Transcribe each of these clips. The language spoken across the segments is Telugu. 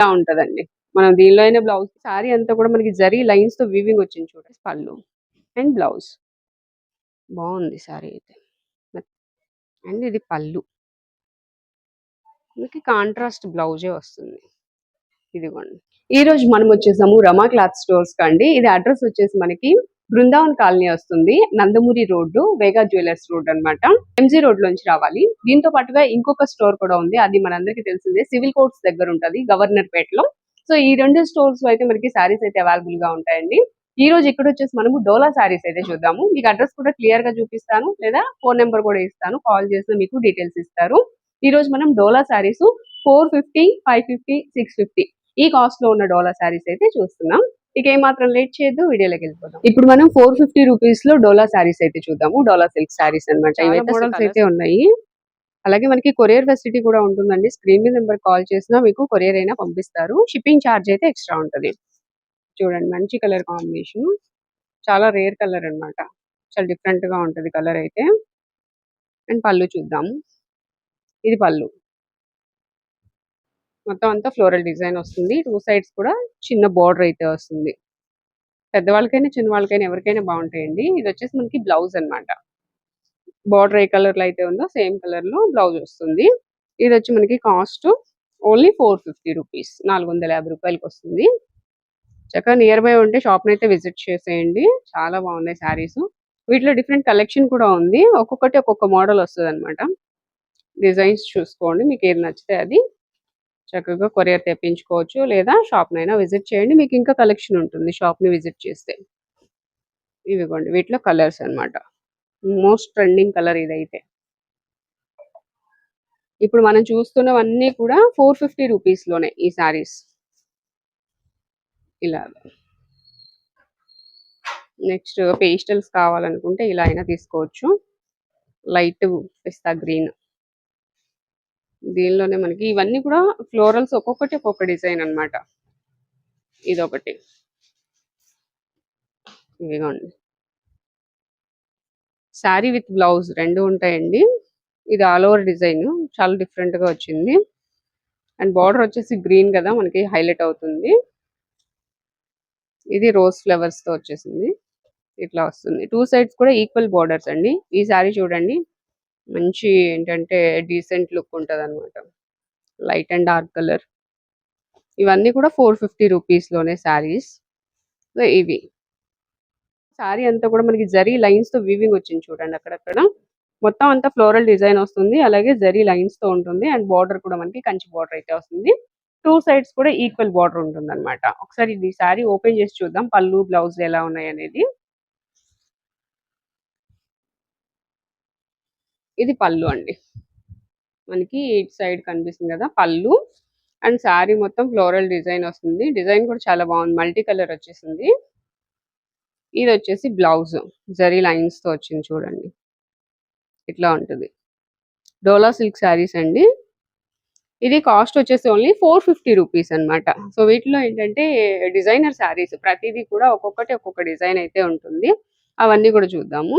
ఇలా ఉంటదండి. మనం దీనిలో అయినా బ్లౌజ్ సారీ అంతా కూడా మనకి జరీ లైన్స్తో వీవింగ్ వచ్చింది చూడండి. Pallu and blouse. బాగుంది సారీ అయితే. అండ్ ఇది పళ్ళు. మనకి కాంట్రాస్ట్ బ్లౌజే వస్తుంది. ఇదిగోండి. ఈ రోజు మనం వచ్చేసాము రమా క్లాత్ స్టోర్స్ కండి. ఇది అడ్రస్ వచ్చేసి మనకి బృందావన్ కాలనీ వస్తుంది. Nandamuri road Vega jewellers road అన్నమాట. ఎంజీ రోడ్ లోంచి రావాలి. దీంతో పాటుగా ఇంకొక స్టోర్ కూడా ఉంది. అది మనందరికీ తెలిసిందే. సివిల్ కోర్ట్స్ దగ్గర ఉంటది గవర్నర్ పేటలో. సో ఈ రెండు స్టోర్స్ అయితే మనకి శారీస్ అయితే అవైలబుల్గా ఉంటాయండి. ఈ రోజు ఇక్కడ వచ్చేసి మనము డోలా శారీస్ అయితే చూద్దాము. మీకు అడ్రస్ కూడా క్లియర్గా చూపిస్తాను. లేదా ఫోన్ నెంబర్ కూడా ఇస్తాను. కాల్ చేసిన మీకు డీటెయిల్స్ ఇస్తారు. ఈ రోజు మనం Dola saris four fifty five fifty six fifty ఈ కాస్ట్లో ఉన్న డోలా శారీస్ అయితే చూస్తున్నాం. ఇక ఏమాత్రం లేట్ చేయొద్దు వీడియోలోకి వెళ్ళిపోదాం. ఇప్పుడు మనం ఫోర్ ఫిఫ్టీ రూపీస్లో డోలా శారీస్ అయితే చూద్దాము. డోలా సిల్క్ శారీస్ అనమాట మోడల్స్ అయితే ఉన్నాయి. అలాగే మనకి కొరియర్ ఫెసిలిటీ కూడా ఉంటుందండి. స్క్రీన్ మీద నెంబర్ కాల్ చేసినా మీకు కొరియర్ అయినా పంపిస్తారు. షిప్పింగ్ ఛార్జ్ అయితే ఎక్స్ట్రా ఉంటది. చూడండి మంచి కలర్ కాంబినేషన్. చాలా రేర్ కలర్ అన్నమాట. చాలా డిఫరెంట్గా ఉంటది కలర్ అయితే. అండ్ పళ్ళు చూద్దాము ఇది పళ్ళు. మొత్తం అంతా ఫ్లోరల్ డిజైన్ వస్తుంది. టూ సైడ్స్ కూడా చిన్న బార్డర్ అయితే వస్తుంది. పెద్దవాళ్ళకైనా చిన్న వాళ్ళకైనా ఎవరికైనా బాగుంటాయండి. ఇది వచ్చేసి మనకి బ్లౌజ్ అన్నమాట. బార్డర్ ఏ కలర్లో అయితే ఉందో సేమ్ కలర్లో బ్లౌజ్ వస్తుంది. ఇది వచ్చి మనకి cost only four fifty rupees. నాలుగు వందల యాభై రూపాయలకి వస్తుంది. చక్కగా నియర్ బై ఉంటే షాప్ అయితే విజిట్ చేసేయండి. చాలా బాగున్నాయి శారీస్. వీటిలో డిఫరెంట్ కలెక్షన్ కూడా ఉంది. ఒక్కొక్కటి ఒక్కొక్క మోడల్ వస్తుంది అనమాట డిజైన్స్ చూసుకోండి. మీకు ఏది నచ్చితే అది. చక్కగా కొరియర్ తెప్పించుకోవచ్చు లేదా షాప్ నైనా విజిట్ చేయండి. మీకు ఇంకా కలెక్షన్ ఉంటుంది షాప్ని విజిట్ చేస్తే. ఇవిగోండి. వీటిలో కలర్స్ అన్నమాట. మోస్ట్ ట్రెండింగ్ కలర్ ఇదైతే. ఇప్పుడు మనం చూస్తున్నవన్నీ కూడా ఫోర్ ఫిఫ్టీ రూపీస్లోనే ఈ సారీస్ ఇలా నెక్స్ట్ పేస్టల్స్ కావాలనుకుంటే ఇలా అయినా తీసుకోవచ్చు. Light pista green. దీనిలోనే మనకి ఇవన్నీ కూడా ఫ్లోరల్స్ ఒక్కొక్కటి ఒక్కొక్క డిజైన్ అన్నమాట. ఇదొకటి. ఇదిగోండి. శారీ విత్ బ్లౌజ్ రెండు ఉంటాయండి. ఇది ఆల్ ఓవర్ డిజైన్. చాలా డిఫరెంట్గా వచ్చింది. అండ్ బార్డర్ వచ్చేసి గ్రీన్ కదా మనకి హైలైట్ అవుతుంది. ఇది రోజ్ ఫ్లవర్స్తో వచ్చేసింది. ఇట్లా వస్తుంది. టూ సైడ్స్ కూడా ఈక్వల్ బార్డర్స్ అండి. ఈ శారీ చూడండి. మంచి ఏంటంటే డీసెంట్ లుక్ ఉంటుంది అనమాట లైట్ అండ్ డార్క్ కలర్ ఇవన్నీ కూడా ఫోర్ ఫిఫ్టీ రూపీస్లోనే శారీస్ సో ఇవి. శారీ అంతా కూడా మనకి జరీ లైన్స్తో వీవింగ్ వచ్చింది చూడండి అక్కడక్కడ. మొత్తం అంతా ఫ్లోరల్ డిజైన్ వస్తుంది. అలాగే జరీ లైన్స్తో ఉంటుంది. అండ్ బార్డర్ కూడా మనకి కంచి బార్డర్ అయితే వస్తుంది. టూ సైడ్స్ కూడా ఈక్వల్ బార్డర్ ఉంటుంది అనమాట ఒకసారి ఇది శారీ ఓపెన్ చేసి చూద్దాం. పళ్ళు బ్లౌజ్ ఎలా ఉన్నాయి అనేది. ఇది పళ్ళు అండి. మనకి ఇటు సైడ్ కనిపిస్తుంది కదా పళ్ళు. అండ్ శారీ మొత్తం ఫ్లోరల్ డిజైన్ వస్తుంది. డిజైన్ కూడా చాలా బాగుంది. మల్టీ కలర్ వచ్చేసింది. ఇది వచ్చేసి బ్లౌజ్. జరీ లైన్స్తో వచ్చింది చూడండి. ఇట్లా ఉంటుంది. డోలా సిల్క్ శారీస్ అండి. ఇది కాస్ట్ వచ్చేసి ఓన్లీ ఫోర్ ఫిఫ్టీ రూపీస్ అనమాట సో వీటిలో ఏంటంటే డిజైనర్ శారీస్ ప్రతిదీ కూడా ఒక్కొక్కటి ఒక్కొక్క డిజైన్ అయితే ఉంటుంది. అవన్నీ కూడా చూద్దాము.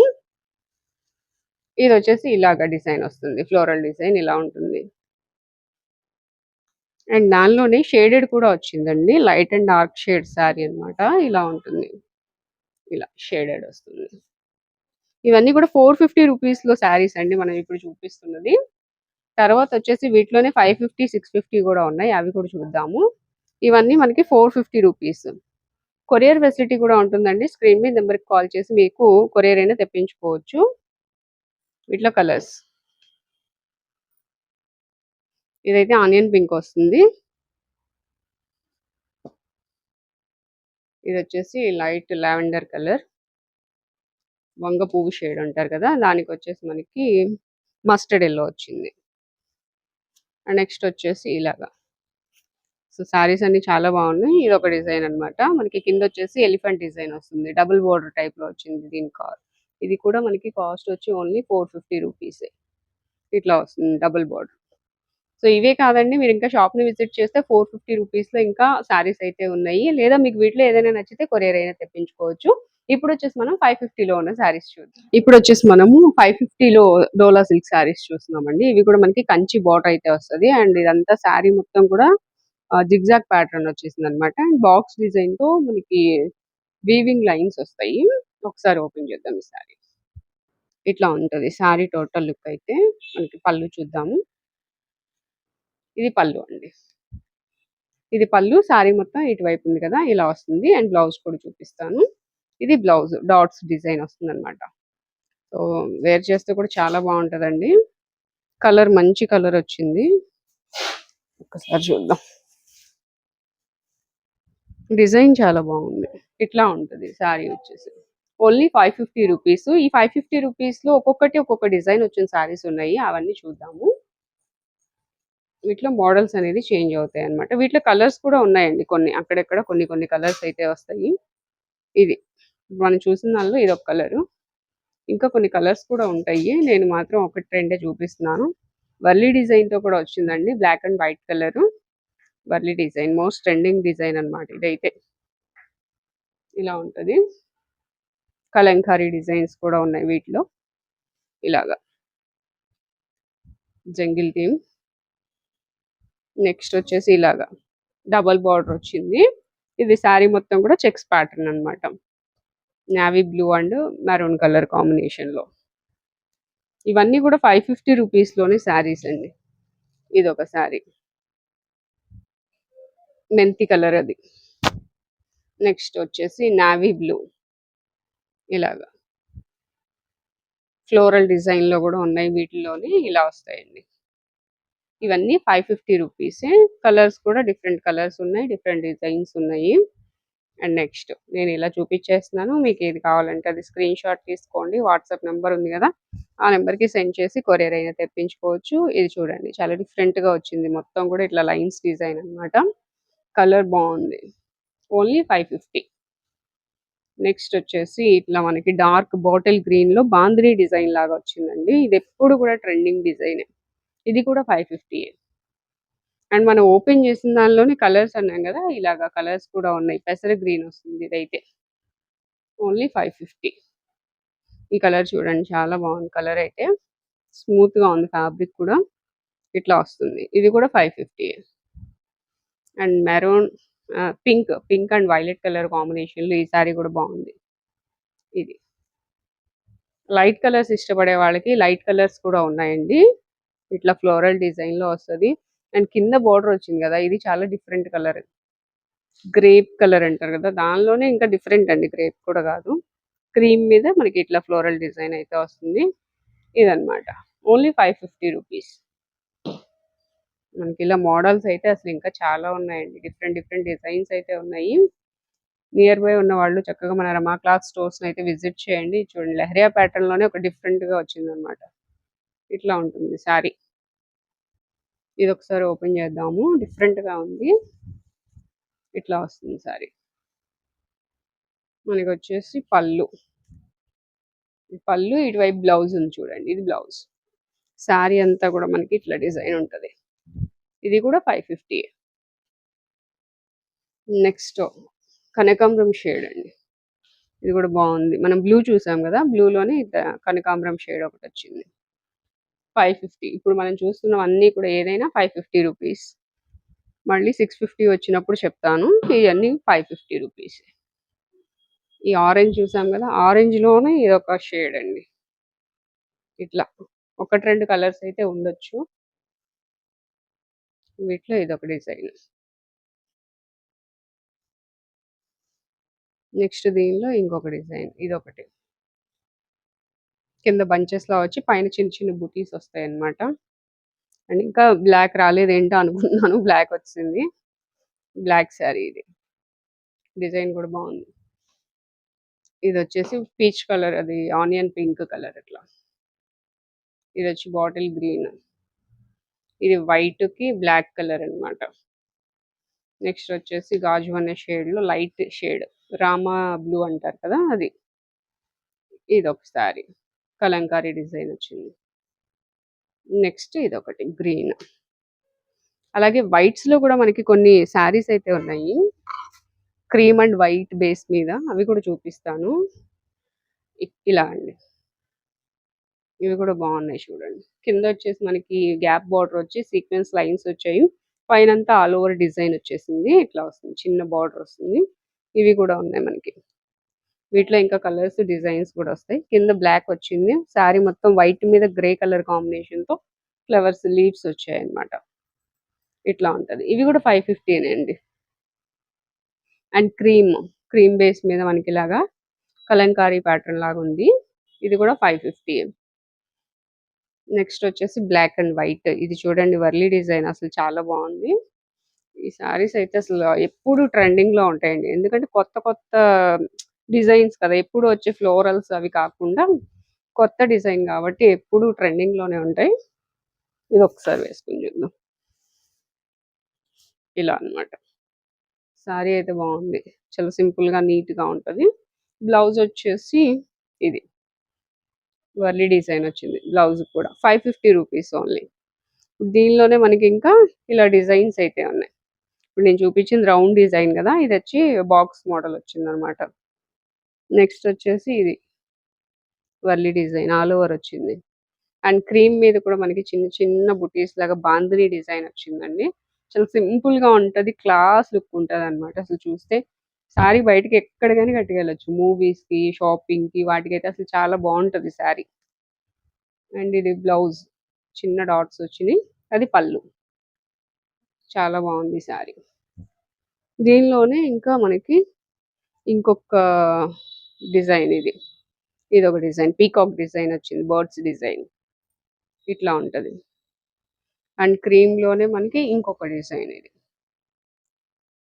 ఇది వచ్చేసి ఇలాగా డిజైన్ వస్తుంది. ఫ్లోరల్ డిజైన్ ఇలా ఉంటుంది. అండ్ దానిలోనే షేడెడ్ కూడా వచ్చిందండి. Light and dark shade sari అన్నమాట. ఇలా ఉంటుంది. ఇలా షేడెడ్ వస్తుంది. ఇవన్నీ కూడా ఫోర్ ఫిఫ్టీ రూపీస్లో శారీస్ అండి మనం ఇప్పుడు చూపిస్తున్నది. తర్వాత వచ్చేసి వీటిలోనే ఫైవ్ ఫిఫ్టీ సిక్స్ ఫిఫ్టీ కూడా ఉన్నాయి. అవి కూడా చూద్దాము. ఇవన్నీ మనకి four fifty rupees. Courier facility కూడా ఉంటుందండి. స్క్రీన్ మీద నెంబర్కి కాల్ చేసి మీకు కొరియర్ అయినా తెప్పించుకోవచ్చు. వీటిలో కలర్స్ ఇదైతే ఆనియన్ పింక్ వస్తుంది. ఇది వచ్చేసి లైట్ లావెండర్ కలర్. వంగ పువ్వు షేడ్ అంటారు కదా దానికి వచ్చేసి మనకి మస్టర్డ్ ఎల్లో వచ్చింది. అండ్ నెక్స్ట్ వచ్చేసి ఇలాగా. సో శారీస్ అన్ని చాలా బాగున్నాయి. ఇది ఒక డిజైన్ అన్నమాట. మనకి కింద వచ్చేసి ఎలిఫెంట్ డిజైన్ వస్తుంది. డబుల్ బోర్డర్ టైప్లో వచ్చింది దీని కార్ ఇది కూడా మనకి కాస్ట్ వచ్చి ఓన్లీ ఫోర్ ఫిఫ్టీ రూపీస్. ఇట్లా వస్తుంది డబుల్ బోర్డర్. సో ఇవే కాదండి మీరు ఇంకా షాప్ని విజిట్ చేస్తే ఫోర్ ఫిఫ్టీ రూపీస్లో ఇంకా శారీస్ అయితే ఉన్నాయి. లేదా మీకు వీటిలో ఏదైనా నచ్చితే కొరియర్ అయినా తెప్పించుకోవచ్చు. ఇప్పుడు వచ్చేసి మనం ఫైవ్ ఫిఫ్టీలో ఉన్న శారీస్ చూద్దాం. ఇప్పుడు వచ్చేసి మనము ఫైవ్ ఫిఫ్టీలో డోలా సిల్క్ శారీస్ చూస్తున్నామండి. ఇవి కూడా మనకి కంచి బార్డర్ అయితే వస్తుంది. అండ్ ఇదంతా శారీ మొత్తం కూడా జిగ్జాగ్ ప్యాటర్న్ వచ్చేసింది అనమాట అండ్ బాక్స్ డిజైన్తో మనకి వీవింగ్ లైన్స్ వస్తాయి. ఒకసారి ఓపెన్ చేద్దాం ఈ సారీ ఇట్లా ఉంటుంది. సారీ టోటల్ లుక్ అయితే మనకి పళ్ళు చూద్దాము. ఇది పళ్ళు అండి. ఇది పళ్ళు శారీ మొత్తం ఇటువైపు ఉంది కదా ఇలా వస్తుంది. అండ్ బ్లౌజ్ కూడా చూపిస్తాను. ఇది బ్లౌజ్ డాట్స్ డిజైన్ వస్తుంది అనమాట సో వేర్ చేస్తే కూడా చాలా బాగుంటుందండి. కలర్ మంచి కలర్ వచ్చింది. ఒక్కసారి చూద్దాం. డిజైన్ చాలా బాగుంది. ఇట్లా ఉంటుంది శారీ వచ్చేసి. Only five fifty rupees. ఈ ఫైవ్ ఫిఫ్టీ రూపీస్లో ఒక్కొక్కటి ఒక్కొక్క డిజైన్ వచ్చిన శారీస్ ఉన్నాయి. అవన్నీ చూద్దాము. వీటిలో మోడల్స్ అనేది చేంజ్ అవుతాయి అనమాట వీటిలో కలర్స్ కూడా ఉన్నాయండి కొన్ని. అక్కడెక్కడ కొన్ని కొన్ని కలర్స్ అయితే వస్తాయి. ఇది మనం చూసిన దానిలో ఇది ఒక కలరు. ఇంకా కొన్ని కలర్స్ కూడా ఉంటాయి. నేను మాత్రం ఒకటి రెండే చూపిస్తున్నాను. వర్లీ డిజైన్తో కూడా వచ్చిందండి. Black and white colour. Warli design. Most trending design అనమాట ఇదైతే. ఇలా ఉంటుంది. కలంకారీ డిజైన్స్ కూడా ఉన్నాయి వీటిలో. ఇలాగా. Jungle theme. నెక్స్ట్ వచ్చేసి ఇలాగా. డబల్ బార్డర్ వచ్చింది. ఇది శారీ మొత్తం కూడా చెక్స్ ప్యాటర్న్ అనమాట navy blue and maroon colour కాంబినేషన్లో. ఇవన్నీ కూడా ఫైవ్ ఫిఫ్టీ రూపీస్లోనే శారీస్ అండి. ఇది ఒక శారీ. మెంతి కలర్ అది. నెక్స్ట్ వచ్చేసి నావీ బ్లూ. ఇలాగా. ఫ్లోరల్ డిజైన్లో కూడా ఉన్నాయి వీటిలోని ఇలా వస్తాయండి. ఇవన్నీ ఫైవ్ ఫిఫ్టీ రూపీసే. కలర్స్ కూడా డిఫరెంట్ కలర్స్ ఉన్నాయి డిఫరెంట్ డిజైన్స్ ఉన్నాయి. అండ్ నెక్స్ట్ నేను ఇలా చూపించేస్తున్నాను. మీకు ఏది కావాలంటే అది స్క్రీన్ షాట్ తీసుకోండి. వాట్సాప్ నెంబర్ ఉంది కదా ఆ నెంబర్కి సెండ్ చేసి కొరియర్ అయినా తెప్పించుకోవచ్చు. ఇది చూడండి చాలా డిఫరెంట్గా వచ్చింది. మొత్తం కూడా ఇట్లా లైన్స్ డిజైన్ అనమాట కలర్ బాగుంది. Only five fifty. నెక్స్ట్ వచ్చేసి ఇట్లా మనకి డార్క్ బాటిల్ గ్రీన్లో బాందినీ డిజైన్ లాగా వచ్చిందండి. ఇది ఎప్పుడు కూడా ట్రెండింగ్ డిజైన్. ఇది కూడా ఫైవ్ ఫిఫ్టీ అండ్ మనం ఓపెన్ చేసిన దానిలోనే కలర్స్ అన్నాం కదా ఇలాగా కలర్స్ కూడా ఉన్నాయి. పెసర గ్రీన్ వస్తుంది ఇదైతే. Only five fifty. ఈ కలర్ చూడండి చాలా బాగుంది కలర్ అయితే. స్మూత్గా ఉంది ఫ్యాబ్రిక్ కూడా. ఇట్లా వస్తుంది. ఇది కూడా five fifty and maroon pink pink and violet colour కాంబినేషన్లో ఈ సారీ కూడా బాగుంది. ఇది. లైట్ కలర్స్ ఇష్టపడే వాళ్ళకి లైట్ కలర్స్ కూడా ఉన్నాయండి. ఇట్లా ఫ్లోరల్ డిజైన్లో వస్తుంది. అండ్ కింద బార్డర్ వచ్చింది కదా ఇది చాలా డిఫరెంట్ కలర్. గ్రేప్ కలర్ అంటారు కదా దానిలోనే ఇంకా డిఫరెంట్ అండి గ్రేప్ కూడా కాదు. క్రీమ్ మీద మనకి ఇట్లా ఫ్లోరల్ డిజైన్ అయితే వస్తుంది. ఇదనమాట ఓన్లీ ఫైవ్ ఫిఫ్టీ రూపీస్. మనకి ఇలా మోడల్స్ అయితే అసలు ఇంకా చాలా ఉన్నాయండి. డిఫరెంట్ డిఫరెంట్ డిజైన్స్ అయితే ఉన్నాయి. నియర్ బై ఉన్న వాళ్ళు చక్కగా మన రమా క్లాత్ స్టోర్స్ అయితే విజిట్ చేయండి. చూడండి లెహరియా ప్యాటర్న్లోనే ఒక డిఫరెంట్గా వచ్చింది అనమాట ఇట్లా ఉంటుంది సారీ ఇది ఒకసారి ఓపెన్ చేద్దాము. డిఫరెంట్గా ఉంది. ఇట్లా వస్తుంది సారీ మనకి వచ్చేసి పళ్ళు పళ్ళు ఇటువైపు బ్లౌజ్ ఉంది చూడండి ఇది బ్లౌజ్. శారీ అంతా కూడా మనకి ఇట్లా డిజైన్ ఉంటుంది. ఇది కూడా ఫైవ్ ఫిఫ్టీ నెక్స్ట్ కనకాంబరం షేడ్ అండి. ఇది కూడా బాగుంది. మనం బ్లూ చూసాం కదా బ్లూలోనే కనకాంబరం షేడ్ ఒకటి వచ్చింది. ఫైవ్ ఫిఫ్టీ ఇప్పుడు మనం చూస్తున్నాం అన్నీ కూడా ఏదైనా ఫైవ్ ఫిఫ్టీ రూపీస్ మళ్ళీ సిక్స్ ఫిఫ్టీ వచ్చినప్పుడు చెప్తాను ఇవన్నీ ఫైవ్ ఫిఫ్టీ రూపీస్ ఈ ఆరెంజ్ చూసాం కదా ఆరెంజ్లోనే ఇది ఒక షేడ్ అండి. ఇట్లా. ఒకటి రెండు కలర్స్ అయితే ఉండొచ్చు. వీటిలో ఇది ఒక డిజైన్. నెక్స్ట్ దీనిలో ఇంకొక డిజైన్ ఇది ఒకటి కింద బంచెస్లో వచ్చి పైన చిన్న చిన్న బుటీస్ వస్తాయి అన్నమాట అండ్ ఇంకా బ్లాక్ రాలేదు ఏంటో అనుకుంటున్నాను. బ్లాక్ వచ్చింది. బ్లాక్ శారీ ఇది. డిజైన్ కూడా బాగుంది. ఇది వచ్చేసి పీచ్ కలర్ అది ఆనియన్ పింక్ కలర్ ఇట్లా ఇది వచ్చి బాటిల్ గ్రీన్. ఇది వైట్కి బ్లాక్ కలర్ అనమాట నెక్స్ట్ వచ్చేసి గాజు అనే షేడ్లో లైట్ షేడ్ రామా బ్లూ అంటారు కదా అది. ఇది ఒక సారీ కలంకారీ డిజైన్ వచ్చింది. నెక్స్ట్ ఇది ఒకటి గ్రీన్. అలాగే వైట్స్లో కూడా మనకి కొన్ని శారీస్ అయితే ఉన్నాయి. క్రీమ్ అండ్ వైట్ బేస్ మీద అవి కూడా చూపిస్తాను. ఇలా అండి. ఇవి కూడా బాగున్నాయి చూడండి. కింద వచ్చేసి మనకి గ్యాప్ బార్డర్ వచ్చి సీక్వెన్స్ లైన్స్ వచ్చాయి. పైనంతా ఆల్ ఓవర్ డిజైన్ వచ్చేసింది. ఇట్లా వస్తుంది. చిన్న బార్డర్ వస్తుంది. ఇవి కూడా ఉన్నాయి మనకి. వీటిలో ఇంకా కలర్స్ డిజైన్స్ కూడా వస్తాయి. కింద బ్లాక్ వచ్చింది. శారీ మొత్తం వైట్ మీద గ్రే కలర్ కాంబినేషన్తో ఫ్లవర్స్ లీవ్స్ వచ్చాయి అన్నమాట ఇట్లా ఉంటది. ఇవి కూడా ఫైవ్ అండి. అండ్ క్రీమ్ క్రీమ్ బేస్ మీద మనకి ఇలాగా కలంకారీ ప్యాటర్న్ లాగా ఉంది. ఇది కూడా ఫైవ్ ఫిఫ్టీ నెక్స్ట్ వచ్చేసి బ్లాక్ అండ్ వైట్. ఇది చూడండి వర్లీ డిజైన్ అసలు చాలా బాగుంది. ఈ సారీస్ అయితే అసలు ఎప్పుడు ట్రెండింగ్లో ఉంటాయండి. ఎందుకంటే కొత్త కొత్త డిజైన్స్ కదా ఎప్పుడు వచ్చే ఫ్లోరల్స్ అవి కాకుండా కొత్త డిజైన్ కాబట్టి ఎప్పుడు ట్రెండింగ్లోనే ఉంటాయి. ఇది ఒకసారి వేసుకుని చూద్దాం. ఇలా అన్నమాట. సారీ అయితే బాగుంది. చాలా సింపుల్గా నీట్గా ఉంటది. బ్లౌజ్ వచ్చేసి ఇది. వర్లీ డిజైన్ వచ్చింది బ్లౌజ్ కూడా. Five fifty rupees only. దీనిలోనే మనకి ఇంకా ఇలా డిజైన్స్ అయితే ఉన్నాయి. ఇప్పుడు నేను చూపించింది రౌండ్ డిజైన్ కదా ఇది వచ్చి బాక్స్ మోడల్ వచ్చింది అనమాట నెక్స్ట్ వచ్చేసి ఇది వర్లీ డిజైన్ ఆల్ ఓవర్ వచ్చింది. అండ్ క్రీమ్ మీద కూడా మనకి చిన్న చిన్న బుటీస్ లాగా బాందిని డిజైన్ వచ్చిందండి. చాలా సింపుల్గా ఉంటది క్లాస్ లుక్ ఉంటది అనమాట అసలు చూస్తే సారీ బయటికి ఎక్కడ కానీ కట్టుకెళ్ళచ్చు. మూవీస్కి షాపింగ్కి వాటికి అయితే అసలు చాలా బాగుంటుంది సారీ. అండ్ ఇది బ్లౌజ్. చిన్న డాట్స్ వచ్చినాయి. అది పళ్ళు. చాలా బాగుంది సారీ. దీనిలోనే ఇంకా మనకి ఇంకొక డిజైన్ ఇది. ఇది ఒక డిజైన్. పీకాక్ డిజైన్ వచ్చింది. Birds design. ఇట్లా ఉంటుంది. అండ్ క్రీమ్లోనే మనకి ఇంకొక డిజైన్ ఇది.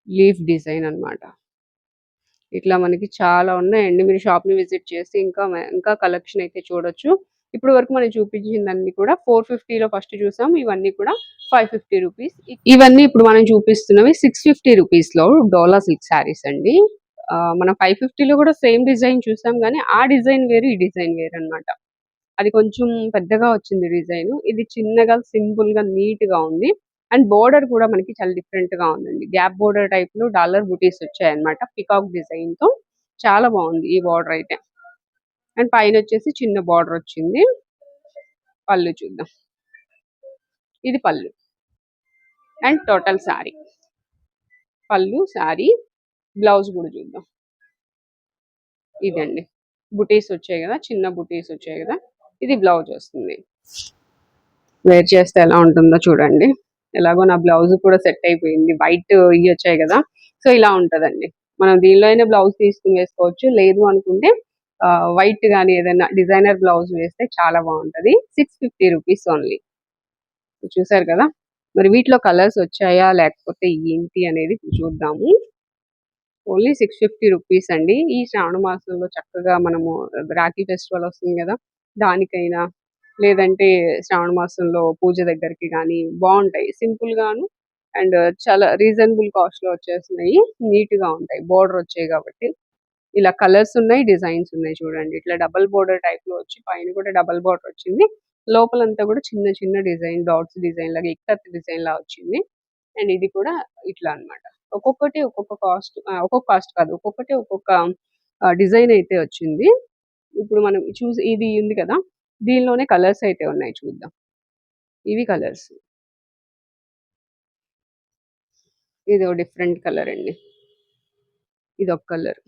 లీఫ్ డిజైన్ అన్నమాట. ఇట్లా మనకి చాలా ఉన్నాయండి మీరు షాప్ని విజిట్ చేసి ఇంకా ఇంకా కలెక్షన్ అయితే చూడొచ్చు. ఇప్పుడు వరకు మనం చూపించిందన్నీ కూడా ఫోర్లో ఫస్ట్ చూసాం. ఇవన్నీ కూడా ఫైవ్ ఫిఫ్టీ రూపీస్. ఇవన్నీ ఇప్పుడు మనం చూపిస్తున్నవి సిక్స్ ఫిఫ్టీ రూపీస్లో డోలా సిల్క్ శారీస్ అండి. మనం ఫైవ్లో కూడా సేమ్ డిజైన్ చూసాం కానీ ఆ డిజైన్ వేరు ఈ డిజైన్ వేరు అన్నమాట. అది కొంచెం పెద్దగా వచ్చింది డిజైన్. ఇది చిన్నగా సింపుల్గా నీట్గా ఉంది. అండ్ బోర్డర్ కూడా మనకి చాలా డిఫరెంట్గా ఉందండి. గ్యాప్ బోర్డర్ టైప్లో డాలర్ బుటీస్ వచ్చాయి అనమాట పికాక్ డిజైన్తో. చాలా బాగుంది ఈ బార్డర్ అయితే. అండ్ పైన వచ్చేసి చిన్న బార్డర్ వచ్చింది. పళ్ళు చూద్దాం. ఇది పళ్ళు. అండ్ టోటల్ శారీ పళ్ళు శారీ బ్లౌజ్ కూడా చూద్దాం. ఇదండి. బుటీస్ వచ్చాయి కదా చిన్న బుటీస్ వచ్చాయి కదా. ఇది బ్లౌజ్ వస్తుంది. వేర్ చేస్తే ఎలా ఉంటుందో చూడండి. ఎలాగో నా బ్లౌజ్ కూడా సెట్ అయిపోయింది. వైట్ ఇవి వచ్చాయి కదా. సో ఇలా ఉంటదండి. మనం దీనిలో అయినా బ్లౌజ్ తీసుకుని వేసుకోవచ్చు. లేదు అనుకుంటే వైట్ కానీ ఏదైనా డిజైనర్ బ్లౌజ్ వేస్తే చాలా బాగుంటది. సిక్స్ ఫిఫ్టీ రూపీస్ ఓన్లీ చూసారు కదా. మరి వీటిలో కలర్స్ వచ్చాయా? లేకపోతే ఏంటి అనేది చూద్దాము. ఓన్లీ సిక్స్ ఫిఫ్టీ రూపీస్ అండి. ఈ శ్రావణ మాసంలో చక్కగా మనము రాఖీ ఫెస్టివల్ వస్తుంది కదా. దానికైనా లేదంటే శ్రావణ మాసంలో పూజ దగ్గరికి కానీ బాగుంటాయి సింపుల్ గాను అండ్ చాలా రీజనబుల్ కాస్ట్లో వచ్చేస్తున్నాయి. నీట్గా ఉంటాయి. బోర్డర్ వచ్చాయి కాబట్టి. ఇలా కలర్స్ ఉన్నాయి డిజైన్స్ ఉన్నాయి చూడండి. ఇట్లా డబల్ బోర్డర్ టైప్లో వచ్చి పైన కూడా డబల్ బోర్డర్ వచ్చింది. లోపలంతా కూడా చిన్న చిన్న డిజైన్ డాట్స్ డిజైన్ లాగా ఇక్కత్ డిజైన్ లా వచ్చింది. అండ్ ఇది కూడా ఇట్లా అన్నమాట. ఒక్కొక్కటి ఒక్కొక్క కాస్ట్ ఒక్కొక్క కాస్ట్ కాదు. ఒక్కొక్కటి ఒక్కొక్క డిజైన్ అయితే వచ్చింది. ఇప్పుడు మనం చూసి ఇది ఉంది కదా. దీనిలోనే కలర్స్ అయితే ఉన్నాయి చూద్దాం. ఇవి కలర్స్. ఇది డిఫరెంట్ కలర్ అండి. ఇది ఒక కలర్.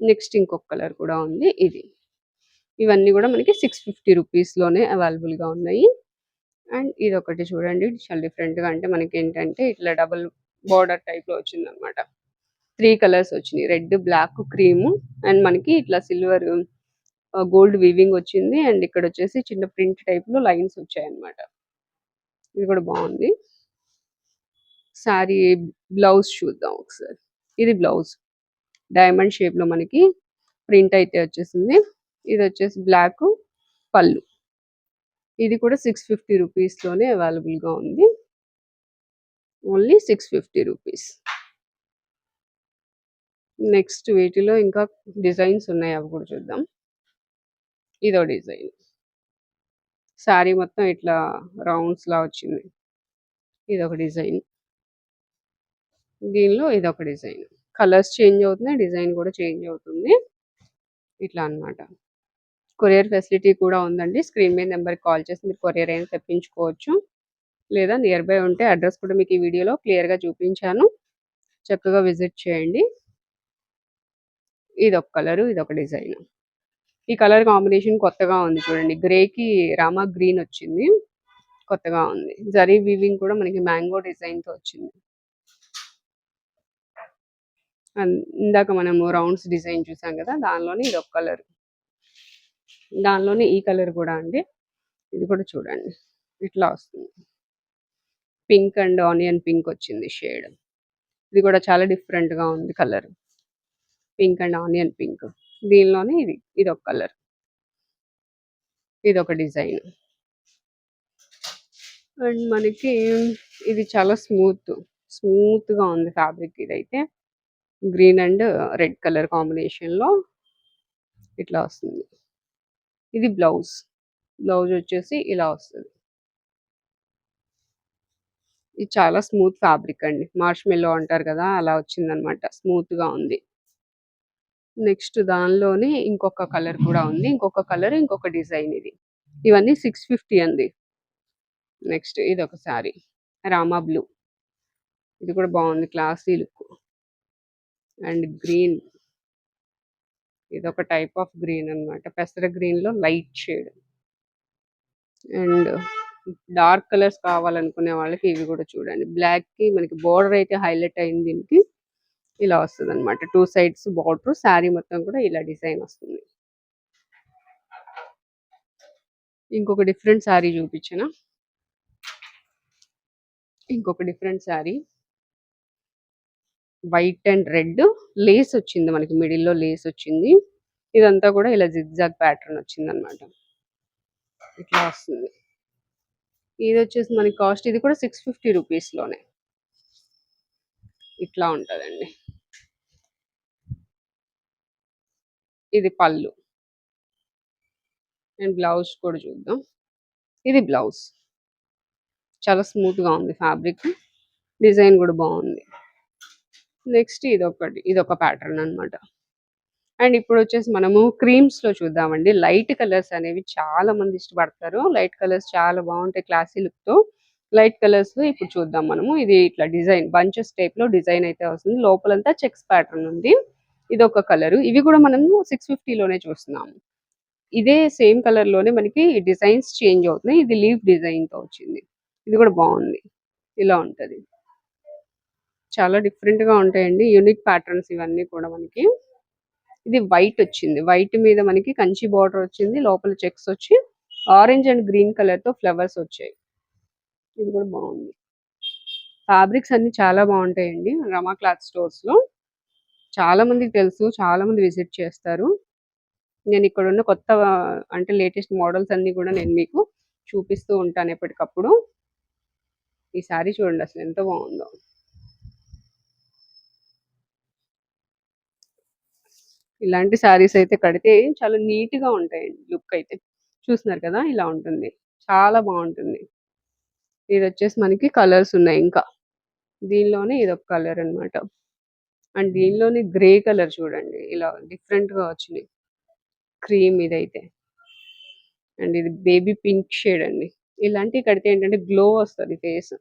నెక్స్ట్ ఇంకొక కలర్ కూడా ఉంది ఇది. ఇవన్నీ కూడా మనకి సిక్స్ ఫిఫ్టీ రూపీస్లోనే అవైలబుల్గా ఉన్నాయి. అండ్ ఇది ఒకటి చూడండి చాలా డిఫరెంట్గా అంటే మనకి ఏంటంటే ఇట్లా డబుల్ బార్డర్ టైప్లో వచ్చిందనమాట. త్రీ కలర్స్ వచ్చినాయి రెడ్ బ్లాక్ క్రీమ్ అండ్ మనకి ఇట్లా సిల్వర్ గోల్డ్ వీవింగ్ వచ్చింది. అండ్ ఇక్కడ వచ్చేసి చిన్న ప్రింట్ టైప్లో లైన్స్ వచ్చాయన్నమాట. ఇది కూడా బాగుంది. సారీ బ్లౌజ్ చూద్దాం ఒకసారి. ఇది బ్లౌజ్. డైమండ్ షేప్లో మనకి ప్రింట్ అయితే వచ్చేసింది. ఇది వచ్చేసి బ్లాక్ పళ్ళు. ఇది కూడా సిక్స్ ఫిఫ్టీ రూపీస్లోనే అవైలబుల్గా ఉంది. Only six fifty rupees. Next వీటిలో ఇంకా డిజైన్స్ ఉన్నాయి. అవి కూడా చూద్దాం. ఇదో డిజైన్. శారీ మొత్తం ఇట్లా రౌండ్స్లా వచ్చింది. ఇదొక డిజైన్. దీనిలో ఇదొక డిజైన్. కలర్స్ చేంజ్ అవుతున్నాయి డిజైన్ కూడా చేంజ్ అవుతుంది. ఇట్లా అన్నమాట. కొరియర్ ఫెసిలిటీ కూడా ఉందండి. స్క్రీన్ మీద నెంబర్కి కాల్ చేసి మీరు కొరియర్ అయినా తెప్పించుకోవచ్చు. లేదా నియర్ బై ఉంటే అడ్రస్ కూడా మీకు ఈ వీడియోలో క్లియర్‌గా చూపించాను. చక్కగా విజిట్ చేయండి. ఇదొక కలరు, ఇదొక డిజైన్. ఈ కలర్ కాంబినేషన్ కొత్తగా ఉంది చూడండి. గ్రేకి రామా గ్రీన్ వచ్చింది. కొత్తగా ఉంది. జరీ వీవింగ్ కూడా మనకి మ్యాంగో డిజైన్‌తో వచ్చింది. అండ్ ఇందాక మనము రౌండ్స్ డిజైన్ చూసాం కదా! దానిలోనే ఒక కలర్. దానిలోనే ఈ కలర్ కూడా అండి. ఇది కూడా చూడండి. ఇట్లా వస్తుంది. పింక్ అండ్ ఆనియన్ పింక్ వచ్చింది షేడ్. ఇది కూడా చాలా డిఫరెంట్‌గా ఉంది colour. Pink and onion pink. దీనిలోనే ఇది ఇది ఒక కలర్. ఇది ఒక డిజైన్. అండ్ మనకి ఇది చాలా స్మూత్. స్మూత్‌గా ఉంది ఫ్యాబ్రిక్ ఇదైతే. గ్రీన్ అండ్ రెడ్ కలర్ కాంబినేషన్‌లో ఇట్లా వస్తుంది. ఇది బ్లౌజ్. బ్లౌజ్ వచ్చేసి ఇలా వస్తుంది ఇది చాలా స్మూత్ ఫ్యాబ్రిక్ అండి. మార్ష్ మెల్లో అంటారు కదా! అలా వచ్చిందనమాట. స్మూత్‌గా ఉంది. నెక్స్ట్ దానిలోనే ఇంకొక కలర్ కూడా ఉంది. ఇంకొక కలర్, ఇంకొక డిజైన్ ఇది. ఇవన్నీ 650 అండి. నెక్స్ట్ ఇదొక శారీ. రామా బ్లూ. ఇది కూడా బాగుంది. Classy look. And green. ఇది ఒక టైప్ ఆఫ్ గ్రీన్ అన్నమాట. పెసర గ్రీన్‌లో light shade. And dark colours కావాలనుకునే వాళ్ళకి ఇవి కూడా చూడండి. బ్లాక్‌కి మనకి బోర్డర్ అయితే హైలైట్ అయింది దీనికి. ఇలా వస్తుందన్నమాట టూ సైడ్స్ బార్డర్. శారీ మొత్తం కూడా ఇలా డిజైన్ వస్తుంది. ఇంకొక డిఫరెంట్ శారీ చూపించిన ఇంకొక different sari. White and red lace వచ్చింది మనకి మిడిల్‌లో లేస్ వచ్చింది. ఇదంతా కూడా ఇలా జిగ్‌జాగ్ ప్యాటర్న్ వచ్చిందనమాట. ఇట్లా వస్తుంది. ఇది వచ్చేసి మనకి కాస్ట్ ఇది కూడా 650 రూపీస్‌లోనే. ఇట్లా ఉంటుందండి ఇది పళ్ళు. అండ్ బ్లౌజ్ కూడా చూద్దాం. ఇది బ్లౌజ్. చాలా స్మూత్‌గా ఉంది ఫ్యాబ్రిక్. డిజైన్ కూడా బాగుంది. నెక్స్ట్ ఇదొకటి. ఇదొక ప్యాటర్న్ అన్నమాట. అండ్ ఇప్పుడు వచ్చేసి మనము క్రీమ్స్‌లో చూద్దామండి. లైట్ కలర్స్ అనేవి చాలా మంది ఇష్టపడతారు. లైట్ కలర్స్ చాలా బాగుంటాయి క్లాసీ లుక్‌తో. లైట్ కలర్స్ ఇప్పుడు చూద్దాం మనము. ఇది ఇట్లా డిజైన్ బంచెస్ టైప్‌లో డిజైన్ అయితే వస్తుంది. లోపలంతా చెక్స్ ప్యాటర్న్ ఉంది. ఇదొక కలరు. ఇవి కూడా మనము 650లోనే చూస్తున్నాము. ఇదే సేమ్ కలర్‌లోనే మనకి డిజైన్స్ చేంజ్ అవుతున్నాయి. ఇది లీఫ్ డిజైన్‌తో వచ్చింది. ఇది కూడా బాగుంది. ఇలా ఉంటది. చాలా డిఫరెంట్‌గా ఉంటాయండి. యూనిక్ ప్యాటర్న్స్ ఇవన్నీ కూడా మనకి. ఇది వైట్ వచ్చింది. వైట్ మీద మనకి కంచి బోర్డర్ వచ్చింది. లోపల చెక్స్ వచ్చి ఆరెంజ్ అండ్ గ్రీన్ కలర్‌తో ఫ్లవర్స్ వచ్చాయి. ఇది కూడా బాగుంది. ఫ్యాబ్రిక్స్ అన్ని చాలా బాగుంటాయండి. రమా క్లాత్ స్టోర్స్‌లో. చాలా మందికి తెలుసు. చాలా మంది విజిట్ చేస్తారు. నేను ఇక్కడున్న కొత్త అంటే లేటెస్ట్ మోడల్స్ అన్నీ కూడా నేను మీకు చూపిస్తూ ఉంటాను ఎప్పటికప్పుడు. ఈ శారీ చూడండి అసలు ఎంత బాగుందో. ఇలాంటి శారీస్ అయితే కడితే చాలా నీట్‌గా ఉంటాయండి లుక్ అయితే. చూస్తున్నారు కదా! ఇలా ఉంటుంది. చాలా బాగుంటుంది. ఇది వచ్చేసి మనకి కలర్స్ ఉన్నాయి ఇంకా. దీనిలోనే ఇదొక కలర్ అన్నమాట. అండ్ దీనిలోనే గ్రే కలర్ చూడండి. ఇలా డిఫరెంట్‌గా వచ్చినాయి. క్రీమ్ ఇదైతే. అండ్ ఇది బేబీ పింక్ షేడ్ అండి. ఇలాంటివి కడితే ఏంటంటే గ్లో వస్తుంది ఫేస్.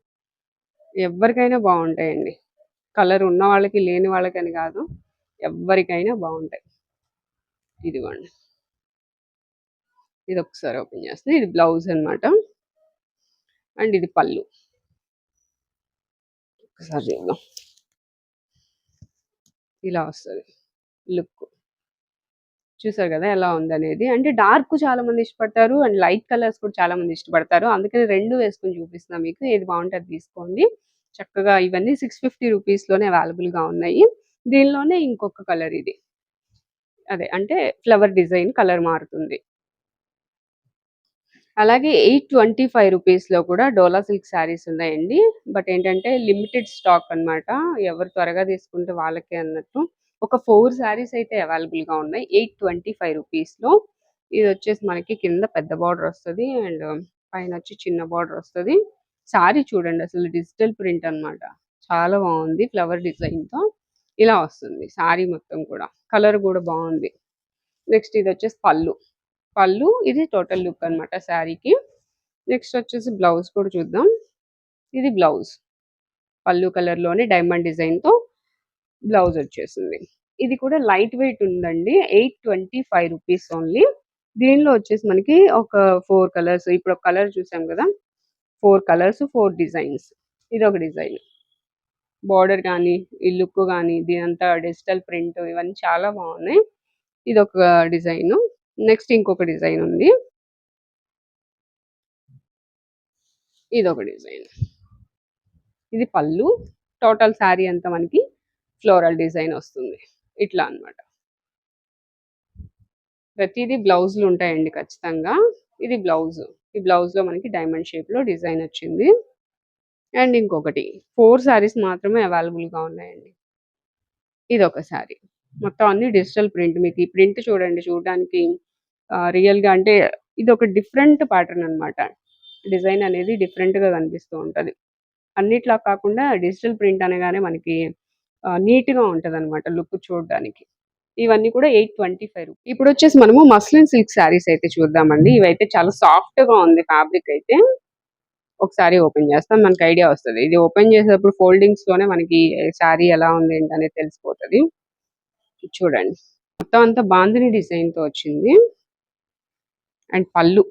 ఎవ్వరికైనా బాగుంటాయండి. కలర్ ఉన్న వాళ్ళకి, లేని వాళ్ళకని కాదు. ఎవ్వరికైనా బాగుంటాయి. ఇదిగోండి. ఇది ఒకసారి ఓపెన్ చేస్తుంది ఇది బ్లౌజ్ అన్నమాట. అండ్ ఇది పళ్ళు. ఒకసారి చూద్దాం. ఇలా వస్తుంది లుక్. చూసారు కదా! ఎలా ఉందనేది. అంటే డార్క్ చాలా మంది ఇష్టపడతారు. అండ్ లైట్ కలర్స్ కూడా చాలా మంది ఇష్టపడతారు. అందుకని రెండు వేసుకొని చూపిస్తున్నా మీకు. ఏది బాగుంటుంది తీసుకోండి. చక్కగా ఇవన్నీ 650 రూపీస్‌లోనే అవైలబుల్‌గా ఉన్నాయి. దీనిలోనే ఇంకొక కలర్ ఇది. అదే అంటే ఫ్లవర్ డిజైన్ కలర్ మారుతుంది. అలాగే 825 రూపీస్‌లో కూడా డోలా సిల్క్ శారీస్ ఉన్నాయండి. బట్ ఏంటంటే లిమిటెడ్ స్టాక్ అన్నమాట. ఎవరు త్వరగా తీసుకుంటే వాళ్ళకే అన్నట్టు. ఒక ఫోర్ శారీస్ అయితే అవైలబుల్‌గా ఉన్నాయి. 825 రూపీస్‌లో. ఇదొచ్చేసి మనకి కింద పెద్ద బార్డర్ వస్తది. అండ్ పైన వచ్చి చిన్న బార్డర్ వస్తది. శారీ చూడండి అసలు డిజిటల్ ప్రింట్ అన్నమాట. చాలా బాగుంది. ఫ్లవర్ డిజైన్‌తో. ఇలా వస్తుంది శారీ మొత్తం కూడా. కలర్ కూడా బాగుంది. నెక్స్ట్ ఇది వచ్చేసి పళ్ళు. పళ్ళు ఇది టోటల్ లుక్ అన్నమాట శారీకి. నెక్స్ట్ వచ్చేసి బ్లౌజ్ కూడా చూద్దాం. ఇది బ్లౌజ్ పళ్ళు కలర్లోనే డైమండ్ డిజైన్తో బ్లౌజ్ వచ్చేసింది. ఇది కూడా లైట్ వెయిట్ ఉందండి. Eight twenty five rupees only దీనిలో వచ్చేసి మనకి ఒక ఫోర్ కలర్స్ ఇప్పుడు ఒక కలర్ చూసాం కదా. ఫోర్ కలర్స్ ఫోర్ డిజైన్స్ ఇది ఒక డిజైన్ బార్డర్ కానీ ఈ లుక్ కానీ దీనంతా డిజిటల్ ప్రింట్ ఇవన్నీ చాలా బాగున్నాయి. ఇది ఒక డిజైన్ నెక్స్ట్ ఇంకొక డిజైన్ ఉంది. ఇది ఒక డిజైన్. ఇది పళ్ళు. టోటల్ శారీ అంతా మనకి ఫ్లోరల్ డిజైన్ వస్తుంది. ఇట్లా అన్నమాట. ప్రతిదీ బ్లౌజులు ఉంటాయండి ఖచ్చితంగా. ఇది బ్లౌజ్. ఈ బ్లౌజ్లో మనకి డైమండ్ షేప్లో డిజైన్ వచ్చింది. అండ్ ఇంకొకటి. ఫోర్ శారీస్ మాత్రమే అవైలబుల్గా ఉన్నాయండి. ఇది ఒక శారీ. మొత్తం అన్ని డిజిటల్ ప్రింట్ మీకు ఈ ప్రింట్ చూడండి చూడడానికి రియల్గా అంటే ఇది ఒక డిఫరెంట్ ప్యాటర్న్ అన్నమాట. డిజైన్ అనేది డిఫరెంట్గా కనిపిస్తూ ఉంటది. అన్నిట్లా కాకుండా డిజిటల్ ప్రింట్ అనగానే మనకి నీట్గా అనమాట లుక్ చూడడానికి. ఇవన్నీ కూడా ఎయిట్ ట్వంటీ ఫైవ్ ఇప్పుడు వచ్చేసి మనము మస్లిన్ సిల్క్ శారీస్ అయితే చూద్దామండి. ఇవైతే చాలా సాఫ్ట్గా ఉంది ఫ్యాబ్రిక్ అయితే. ఒకసారి ఓపెన్ చేస్తాం మనకి ఐడియా వస్తుంది. ఇది ఓపెన్ చేసేటప్పుడు ఫోల్డింగ్స్లోనే మనకి శారీ ఎలా ఉంది ఏంటనేది తెలిసిపోతుంది. చూడండి. మొత్తం అంతా బాందిని డిజైన్తో వచ్చింది. అండ్ పళ్ళు.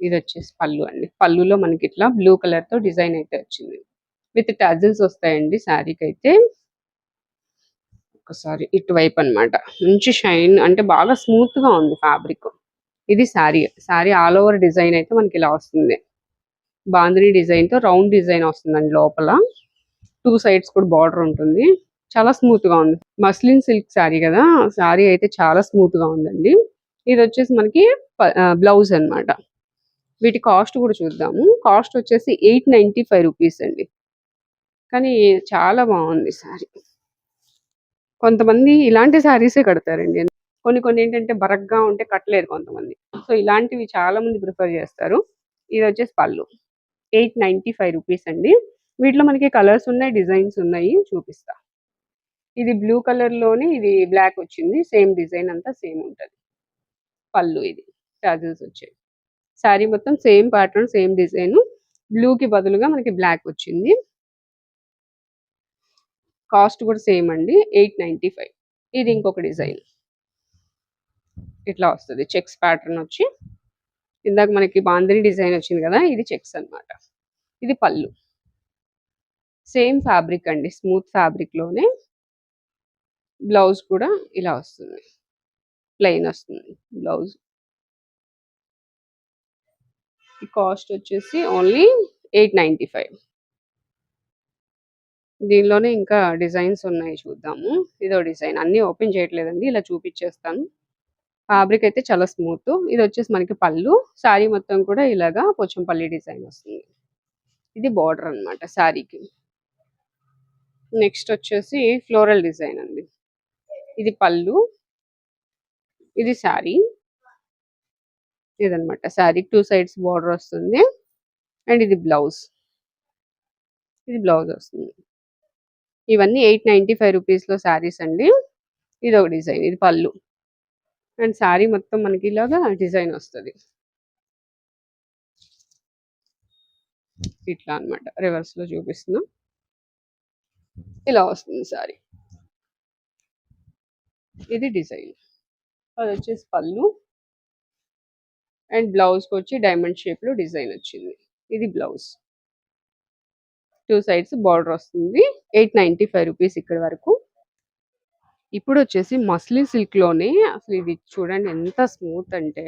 ఇది వచ్చేసి పళ్ళు అండి. పళ్ళులో మనకి ఇట్లా బ్లూ కలర్తో డిజైన్ అయితే వచ్చింది. విత్ టజిల్స్ వస్తాయండి శారీకి అయితే ఒకసారి ఇటువైపు అన్నమాట. మంచి షైన్ అంటే బాగా స్మూత్గా ఉంది ఫ్యాబ్రిక్. ఇది sari. Sari all over design అయితే మనకి ఇలా వస్తుంది. బాందిని డిజైన్తో రౌండ్ డిజైన్ వస్తుందండి లోపల. టూ సైడ్స్ కూడా బార్డర్ ఉంటుంది. చాలా స్మూత్గా ఉంది. మస్లిన్ సిల్క్ శారీ కదా శారీ అయితే చాలా స్మూత్గా ఉందండి. ఇది వచ్చేసి మనకి బ్లౌజ్ అన్నమాట. వీటి కాస్ట్ కూడా చూద్దాము. కాస్ట్ వచ్చేసి ఎయిట్ నైన్టీ ఫైవ్ రూపీస్ అండి. కానీ చాలా బాగుంది శారీ. కొంతమంది ఇలాంటి శారీసే కడతారండి. కొన్ని కొన్ని ఏంటంటే బరగ్గా ఉంటే కట్టలేరు కొంతమంది. సో ఇలాంటివి చాలా మంది ప్రిఫర్ చేస్తారు. ఇది వచ్చేసి పళ్ళు. ఎయిట్ నైన్టీ ఫైవ్ రూపీస్ అండి. వీటిలో మనకి కలర్స్ ఉన్నాయి డిజైన్స్ ఉన్నాయి. చూపిస్తా. ఇది బ్లూ కలర్లోని ఇది బ్లాక్ వచ్చింది. సేమ్ డిజైన్ అంతా సేమ్ ఉంటుంది. పళ్ళు ఇది. చార్జెస్ వచ్చాయి. శారీ మొత్తం same pattern same design blue కి బదులుగా మనకి బ్లాక్ వచ్చింది. కాస్ట్ కూడా సేమ్ అండి. ఎయిట్ నైంటీ ఫైవ్ ఇది ఇంకొక డిజైన్ ఇట్లా వస్తుంది. చెక్స్ ప్యాటర్న్ వచ్చి. ఇందాక మనకి బాందిని డిజైన్ వచ్చింది కదా ఇది చెక్స్ అన్నమాట. ఇది పళ్ళు. సేమ్ ఫ్యాబ్రిక్ అండి. స్మూత్ ఫ్యాబ్రిక్లోనే. బ్లౌజ్ కూడా ఇలా వస్తుంది. ప్లెయిన్ వస్తుంది బ్లౌజ్. కాస్ట్ వచ్చేసి ఓన్లీ ఎయిట్ నైంటీ ఫైవ్. దీనిలోనే ఇంకా డిజైన్స్ ఉన్నాయి చూద్దాము. ఇదో డిజైన్. అన్నీ ఓపెన్ చేయట్లేదండి. ఇలా చూపించేస్తాను ఫ్యాబ్రిక్ అయితే చాలా స్మూత్. ఇది వచ్చేసి మనకి పళ్ళు. శారీ మొత్తం కూడా ఇలాగా పోచంపల్లి డిజైన్ వస్తుంది. ఇది బార్డర్ అన్నమాట శారీకి. నెక్స్ట్ వచ్చేసి ఫ్లోరల్ డిజైన్ అండి. ఇది పళ్ళు. ఇది శారీ. ఇదనమాట శారీ. టూ సైడ్స్ బార్డర్ వస్తుంది. అండ్ ఇది బ్లౌజ్. ఇది బ్లౌజ్ వస్తుంది. ఇవన్నీ ఎయిట్ నైంటీ ఫైవ్ రూపీస్లో శారీస్ అండి. ఇది ఒక డిజైన్. ఇది పళ్ళు. అండ్ శారీ మొత్తం మనకి ఇలాగా డిజైన్ వస్తుంది. ఇట్లా అనమాట రివర్స్లో ఇలా వస్తుంది శారీ. ఇది డిజైన్. అది వచ్చేసి పళ్ళు. అండ్ బ్లౌజ్కి వచ్చి డైమండ్ షేప్లో డిజైన్ వచ్చింది. ఇది బ్లౌజ్. టూ సైడ్స్ బార్డర్ వస్తుంది. ఎయిట్ నైంటీ ఫైవ్ రూపీస్ ఇక్కడ వరకు. ఇప్పుడు వచ్చేసి మస్లిన్ సిల్క్లోనే అసలు ఇది చూడండి ఎంత స్మూత్ అంటే.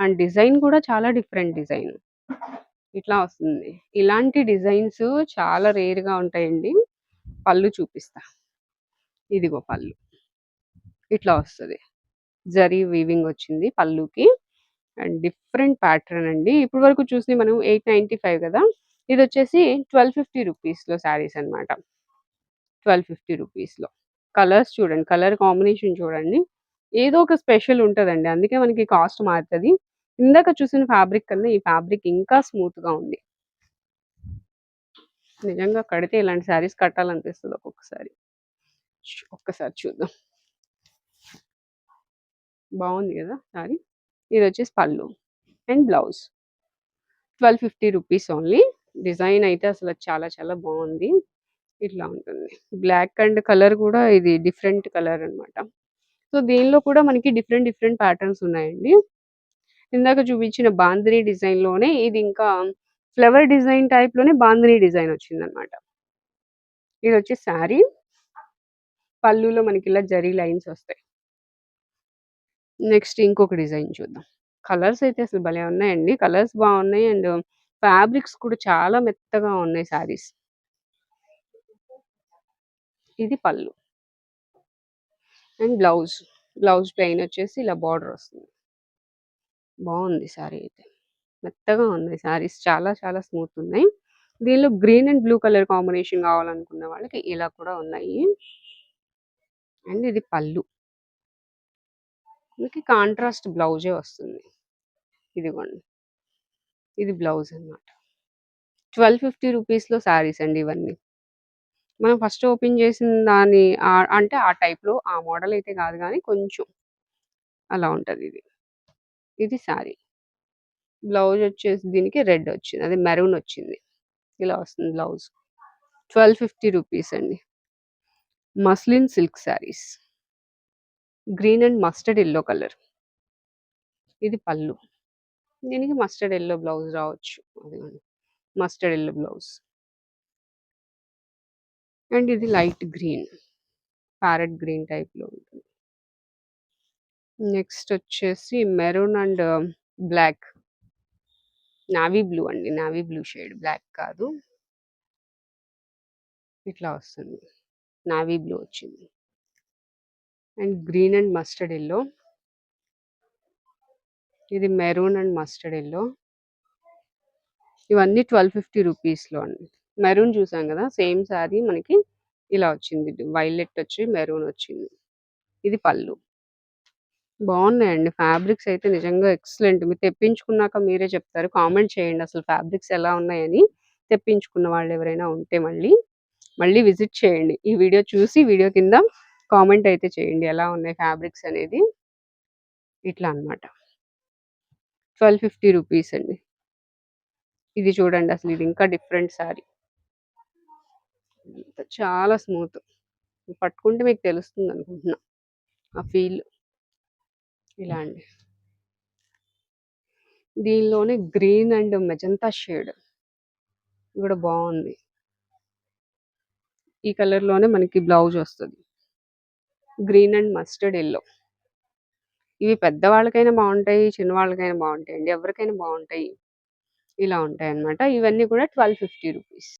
అండ్ డిజైన్ కూడా చాలా డిఫరెంట్ డిజైన్. ఇట్లా వస్తుంది. ఇలాంటి డిజైన్స్ చాలా రేర్గా ఉంటాయండి. పళ్ళు చూపిస్తా. ఇదిగో పళ్ళు. ఇట్లా వస్తుంది. జరీ వీవింగ్ వచ్చింది పళ్ళుకి. అండ్ డిఫరెంట్ ప్యాటర్న్ అండి. ఇప్పటి వరకు చూసి మనం ఎయిట్ నైంటీ ఫైవ్ కదా. ఇది వచ్చేసి ట్వెల్వ్ ఫిఫ్టీ రూపీస్లో శారీస్ అనమాట ట్వెల్వ్ ఫిఫ్టీ రూపీస్లో కలర్స్ చూడండి కలర్ కాంబినేషన్ చూడండి. ఏదో ఒక స్పెషల్ ఉంటుందండి. అందుకే మనకి కాస్ట్ మారుతుంది. ఇందాక చూసిన ఫ్యాబ్రిక్ కన్నా ఈ ఫ్యాబ్రిక్ ఇంకా స్మూత్గా ఉంది. నిజంగా కడితే ఇలాంటి శారీస్ కట్టాలనిపిస్తుంది ఒక్కొక్కసారి. ఒక్కసారి చూద్దాం. బాగుంది కదా సారీ. ఇది వచ్చేసి పళ్ళు and blouse. Twelve fifty rupees only. Design అయితే అసలు చాలా చాలా బాగుంది. ఇట్లా ఉంటుంది. బ్లాక్ అండ్ కలర్ కూడా ఇది డిఫరెంట్ కలర్ అన్నమాట. సో దీనిలో కూడా మనకి డిఫరెంట్ డిఫరెంట్ ప్యాటర్న్స్ ఉన్నాయండి. ఇందాక చూపించిన బాందిని డిజైన్లోనే ఇది ఇంకా ఫ్లవర్ డిజైన్ టైప్లోనే డిజైన్ వచ్చిందనమాట ఇది వచ్చి శారీ పళ్ళులో మనకి ఇలా జరీ లైన్స్ వస్తాయి. నెక్స్ట్ ఇంకొక డిజైన్ చూద్దాం. కలర్స్ అయితే అసలు భలే ఉన్నాయండి. కలర్స్ బాగున్నాయి అండ్ ఫ్యాబ్రిక్స్ కూడా చాలా మెత్తగా ఉన్నాయి శారీస్. ఇది పళ్ళు. And blouse. బ్లౌజ్ ప్లెయిన్ వచ్చేసి ఇలా బార్డర్ వస్తుంది. బాగుంది శారీ అయితే. మెత్తగా ఉన్నాయి శారీస్. చాలా చాలా స్మూత్ ఉన్నాయి. దీనిలో green and blue colour combination కావాలనుకున్న వాళ్ళకి ఇలా కూడా ఉన్నాయి. అండ్ ఇది పళ్ళు. మీకు కాంట్రాస్ట్ బ్లౌజే వస్తుంది. ఇదిగోండి. ఇది బ్లౌజ్ అనమాట ట్వెల్వ్ ఫిఫ్టీ రూపీస్లో శారీస్ అండి ఇవన్నీ. మనం ఫస్ట్ ఓపెన్ చేసిన దాని అంటే ఆ టైప్లో ఆ మోడల్ అయితే కాదు కానీ కొంచెం అలా ఉంటుంది ఇది. ఇది శారీ బ్లౌజ్ వచ్చేసి దీనికి రెడ్ వచ్చింది. అదే మెరూన్ వచ్చింది. ఇలా వస్తుంది బ్లౌజ్ ట్వెల్వ్ ఫిఫ్టీ రూపీస్ అండి. Muslin silk saris green and mustard yellow colour. ఇది పళ్ళు. దీనికి మస్టర్డ్ ఎల్లో బ్లౌజ్ రావచ్చు. అదిగోండి. Mustard yellow blouse. అండ్ ఇది లైట్ గ్రీన్. ప్యారెట్ గ్రీన్ టైప్లో ఉంటుంది. నెక్స్ట్ వచ్చేసి maroon and um, black. Navy blue అండి. Navy blue shade. బ్లాక్ కాదు. ఇట్లా వస్తుంది. నావీ బ్లూ వచ్చింది. And green and mustard yellow. ఇది మెరూన్ అండ్ మస్టర్డ్ ఎల్లో. ఇవన్నీ ట్వెల్వ్ ఫిఫ్టీ రూపీస్లో అండి. మెరూన్ చూసాం కదా సేమ్ శారీ మనకి ఇలా వచ్చింది. వైలెట్ వచ్చి మెరూన్ వచ్చింది. ఇది పళ్ళు. బాగున్నాయండి. ఫ్యాబ్రిక్స్ అయితే నిజంగా ఎక్సలెంట్. మీరు తెప్పించుకున్నాక మీరే చెప్తారు. కామెంట్ చేయండి అసలు ఫ్యాబ్రిక్స్ ఎలా ఉన్నాయని. తెప్పించుకున్న వాళ్ళు ఎవరైనా ఉంటే మళ్ళీ మళ్ళీ విజిట్ చేయండి. ఈ వీడియో చూసి వీడియో కింద కామెంట్ అయితే చేయండి. ఎలా ఉన్నాయి ఫ్యాబ్రిక్స్ అనేది. ఇట్లా అన్నమాట. ట్వెల్వ్ ఫిఫ్టీ రూపీస్ అండి. ఇది చూడండి అసలు ఇది ఇంకా డిఫరెంట్ శారీ చాలా స్మూత్. పట్టుకుంటే మీకు తెలుస్తుంది అనుకుంటున్నా. ఆ ఫీల్. ఇలా అండి. దీనిలోనే గ్రీన్ అండ్ మెజంతా షేడ్. కూడా బాగుంది. ఈ కలర్లోనే మనకి బ్లౌజ్ వస్తుంది. Green and mustard yellow. ఇవి పెద్దవాళ్ళకైనా బాగుంటాయి చిన్నవాళ్ళకైనా బాగుంటాయి అండి ఎవరికైనా బాగుంటాయి. ఇలా ఉంటాయి అన్నమాట ఇవన్నీ కూడా ట్వెల్వ్ ఫిఫ్టీ రూపీస్.